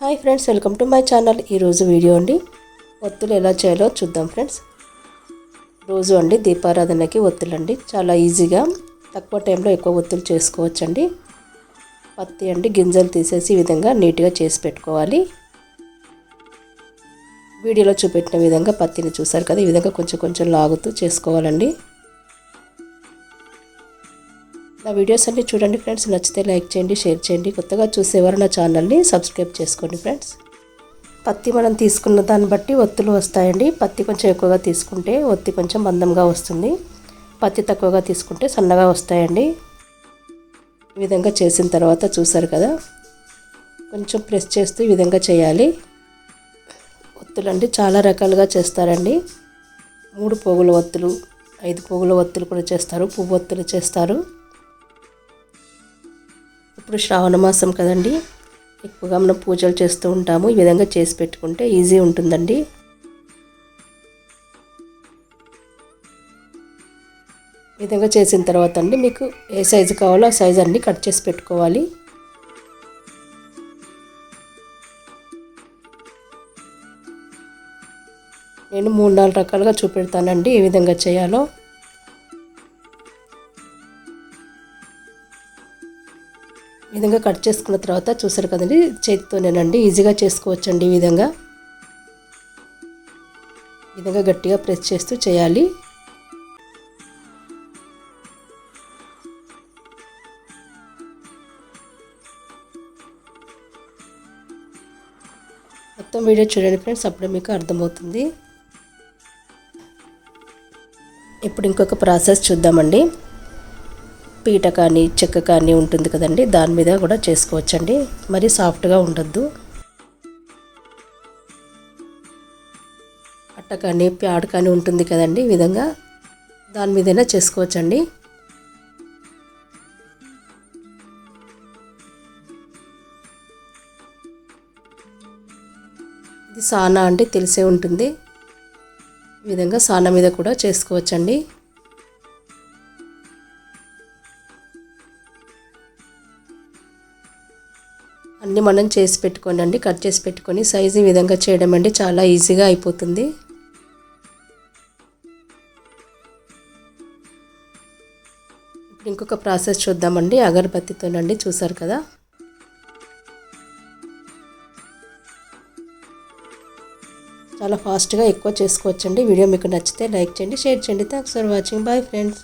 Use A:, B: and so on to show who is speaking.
A: Hi friends welcome to my channel. ఈరోజు video అండి ఒత్తులు ఎలా చేయాలో చూద్దాం ఫ్రెండ్స్. రోజు అండి దీపారాధనకి ఒత్తులు అండి చాలా ఈజీగా తక్కువ టైంలో ఎక్కువ ఒత్తులు చేసుకోవచ్చండి. పత్తి అండి గింజలు తీసేసి ఈ విధంగా నీట్గా చేసి పెట్టుకోవాలి. వీడియోలో చూపెట్టిన విధంగా పత్తిని చూసారు కదా ఈ విధంగా కొంచెం కొంచెం లాగుతూ చేసుకోవాలండి. నా వీడియోస్ అన్ని చూడండి ఫ్రెండ్స్. నచ్చితే లైక్ చేయండి షేర్ చేయండి. కొత్తగా చూసేవారు నా ఛానల్ని సబ్స్క్రైబ్ చేసుకోండి ఫ్రెండ్స్. పత్తి మనం తీసుకున్న దాన్ని బట్టి ఒత్తులు వస్తాయండి. పత్తి కొంచెం ఎక్కువగా తీసుకుంటే ఒత్తి కొంచెం మందంగా వస్తుంది. పత్తి తక్కువగా తీసుకుంటే సన్నగా వస్తాయండి. ఈ విధంగా చేసిన తర్వాత చూసారు కదా కొంచెం ప్రెస్ చేస్తూ ఈ విధంగా చేయాలి. ఒత్తులు అండి చాలా రకాలుగా చేస్తారండి. మూడు పోగుల ఒత్తులు ఐదు పోగుల ఒత్తులు కూడా చేస్తారు పువ్వు ఒత్తులు చేస్తారు. ఇప్పుడు శ్రావణ మాసం కదండి. ఎక్కువగా మనం పూజలు చేస్తూ ఉంటాము. ఈ విధంగా చేసి పెట్టుకుంటే ఈజీ ఉంటుందండి. ఈ విధంగా చేసిన తర్వాత అండి మీకు ఏ సైజు కావాలో ఆ సైజు అన్నీ కట్ చేసి పెట్టుకోవాలి. నేను మూడు నాలుగు రకాలుగా చూపెడతానండి ఏ విధంగా చేయాలో. విధంగా కట్ చేసుకున్న తర్వాత చూసారు కదండి చేతితోనేనండి ఈజీగా చేసుకోవచ్చండి ఈ విధంగా. విధంగా గట్టిగా ప్రెస్ చేస్తూ చేయాలి. మొత్తం వీడియో చూడండి ఫ్రెండ్స్ అప్పుడే మీకు అర్థమవుతుంది. ఇప్పుడు ఇంకొక ప్రాసెస్ చూద్దామండి. పీట కానీ చెక్క కానీ ఉంటుంది కదండి దాని మీద కూడా చేసుకోవచ్చండి. మరి సాఫ్ట్గా ఉండొద్దు. అట్ట కానీ ప్యాడ్ కానీ ఉంటుంది కదండి ఈ విధంగా. దాని మీదైనా చేసుకోవచ్చండి. ఇది సానా అంటే తెలిసే ఉంటుంది. ఈ విధంగా సానా మీద కూడా చేసుకోవచ్చండి. అన్నీ మనం చేసి పెట్టుకోండి అండి కట్ చేసి పెట్టుకొని సైజు ఈ విధంగా చేయడం అండి చాలా ఈజీగా అయిపోతుంది. ఇంకొక ప్రాసెస్ చూద్దామండి అగరబత్తితోనండి చూసారు కదా? చాలా ఫాస్ట్గా ఎక్కువ చేసుకోవచ్చండి వీడియో మీకు నచ్చితే లైక్ చేయండి షేర్ చేయండి. Thanks for watching bye friends